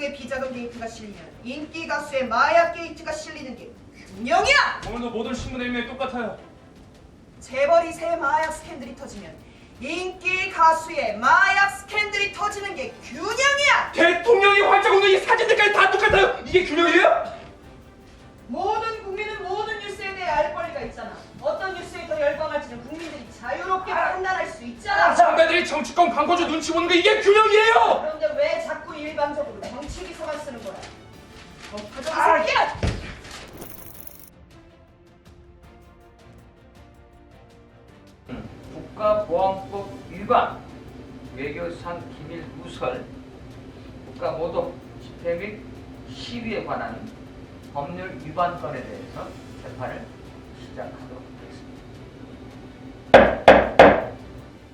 균형의 비자금 게이트가 실리면 인기 가수의 마약 게이트가 실리는 게 균형이야! 오늘도 모든 신문의 의미가 똑같아요. 재벌이 새 마약 스캔들이 터지면 인기 가수의 마약 스캔들이 터지는 게 균형이야! 대통령이 활짝 웃는 이 사진들까지 다 똑같아요. 이게 균형이에요? 선배들이 정치권 광고주 눈치 보는 게 이게 균형이에요. 그런데 왜 자꾸 일방적으로 정치 기사만 쓰는 거야? 덕화정 새끼야! 국가보안법 위반, 외교상 기밀 누설, 국가모독 집회 및 시위에 관한 법률 위반 건에 대해서 재판을 시작하도록 하겠습니다.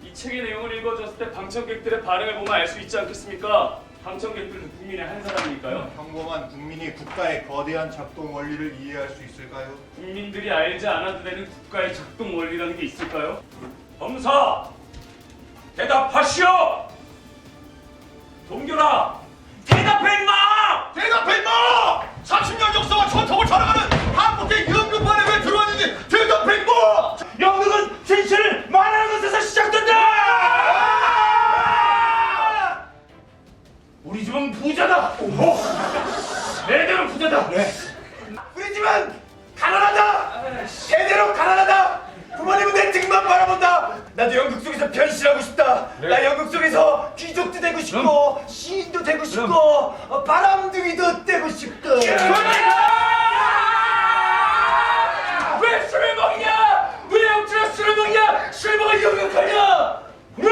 이 책의 내용을 읽어줬을 때 방청객들의 반응을 보면 알 수 있지 않겠습니까? 방청객들은 국민의 한 사람이니까요. 평범한 국민이 국가의 거대한 작동 원리를 이해할 수 있을까요? 국민들이 알지 않아도 되는 국가의 작동 원리라는 게 있을까요? 검사! 대답하시오! 내대로 부자다! 우리 집은 가난하다! 대대로 가난하다! 부모님은 내 등만 바라본다! 나도 연극 속에서 변신하고 싶다! 나 연극 속에서 귀족도 되고 싶고 시인도 되고 싶고 어, 바람둥이도 되고 싶고 왜 술을 먹냐? 왜 억지로 술을 먹냐? 술 먹어 연극하냐? 왜?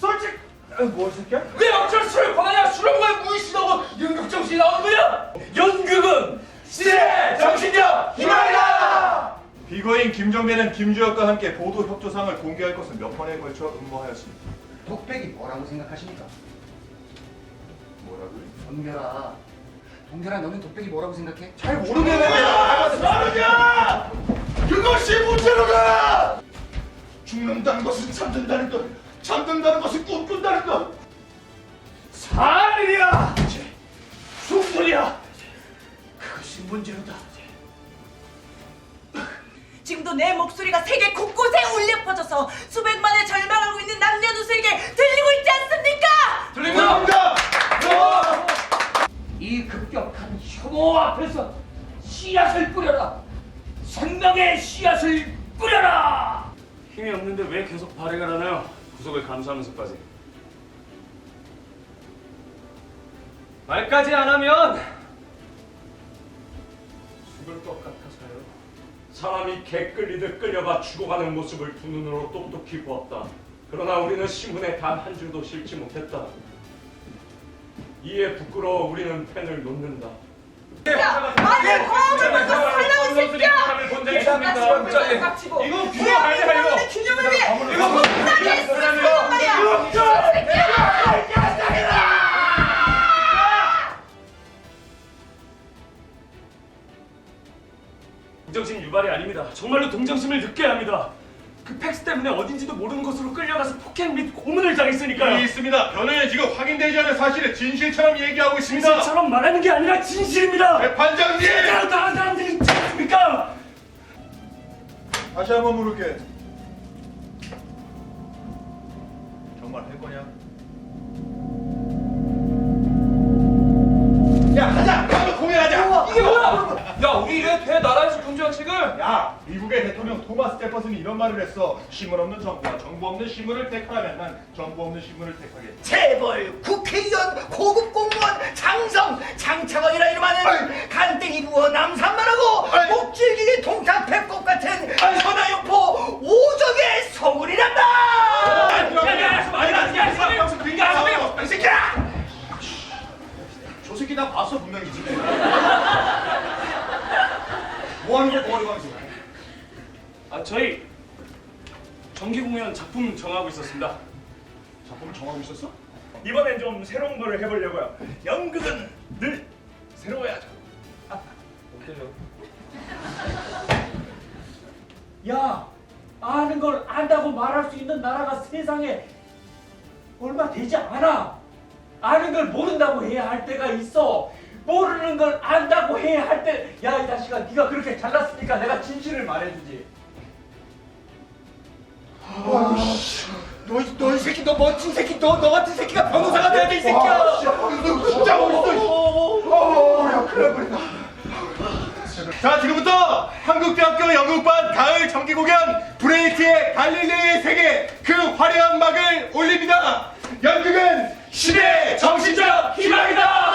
솔직 뭐 새끼야? 왜 억지로 술을 권하냐? 술을 먹어야 무의식하고 연극 정신이 나오는 거야? 연극은 시대 정신이야 희망이다. 비거인 김정배는 김주혁과 함께 보도 협조상을 공개할 것을 몇 번에 걸쳐 응모하였습니다. 독백이 뭐라고 생각하십니까? 뭐라고요? 동결아 동결아 너는 독백이 뭐라고 생각해? 잘 모르겠네 내가 그것이 문제로다 죽는다는 것은 잠든다는 것 잠든다는 것은 꿈꾼다는 것 살이야. 숨소리야. 그것이 문제로다. 지금도 내 목소리가 세계 곳곳에 울려 퍼져서 수백만의 절망하고 있는 남녀노소에게 들리고 있지 않습니까? 들립니다. 이 급격한 혐오 앞에서 씨앗을 뿌려라! 생명의 씨앗을 뿌려라! 힘이 없는데 왜 계속 발행을 하나요? 구속을 감수하면서까지. 말까지 안 하면 죽을 것 같아서요. 사람이 개 끌리듯 끌려가 죽어가는 모습을 두 눈으로 똑똑히 보았다. 그러나 우리는 신문에 단 한 줄도 실지 못했다. 이에 부끄러워 우리는 펜을 놓는다. 야, 아니 화음을 먼저 살라고 새끼야! 깍지고 이거 균형 이거. 균형을 위해 이거 못하게 쓰는 말이야! 정말로 동정심을 느껴야 합니다. 그 팩스 때문에 어딘지도 모르는 곳으로 끌려가서 폭행 및 고문을 당했으니까요. 있습니다 변호인은 지금 확인되지 않은 사실을 진실처럼 얘기하고 있습니다 진실처럼 말하는 게 아니라 진실입니다. 재판장님 진짜로 다른 사람들이 있지 않습니까? 다시 한번 물을게 토마스 제퍼슨이 이런 말을 했어. 신문 없는 정부와 정부 없는 신문을 택하라면 난 정부 없는 신문을 택하겠다. 재벌, 국회의원, 고급 공무원, 장성, 장차관이라 이름하는 간땡이 부어 남산만하고 아이. 목줄기의 동탁 배꼽 같은 천하용포 오적의 이 새끼야! 저 새끼 나 봤어 분명히 지금. 뭐 하는 거야, 뭐 하는 거야 지금? 아 저희 정기 공연 작품 정하고 있었습니다. 작품을 정하고 있었어? 이번엔 좀 새로운 걸 해보려고요. 연극은 늘 새로워야죠. 야, 아는 걸 안다고 말할 수 있는 나라가 세상에 얼마 되지 않아. 아는 걸 모른다고 해야 할 때가 있어. 모르는 걸 안다고 해야 할 때, 야 이 자식아, 네가 그렇게 잘났으니까 내가 진실을 말해주지. 너너 이 새끼 너 멋진 새끼 너 너 같은 새끼가 변호사가 돼야 돼 이 새끼야! 진짜 멋있어. 야 큰일 날 뻔했다. 자 지금부터 한국대학교 연극반 가을 정기 공연 브레이트의 갈릴레이의 세계 그 화려한 막을 올립니다. 연극은 시대의 정신적 희망이다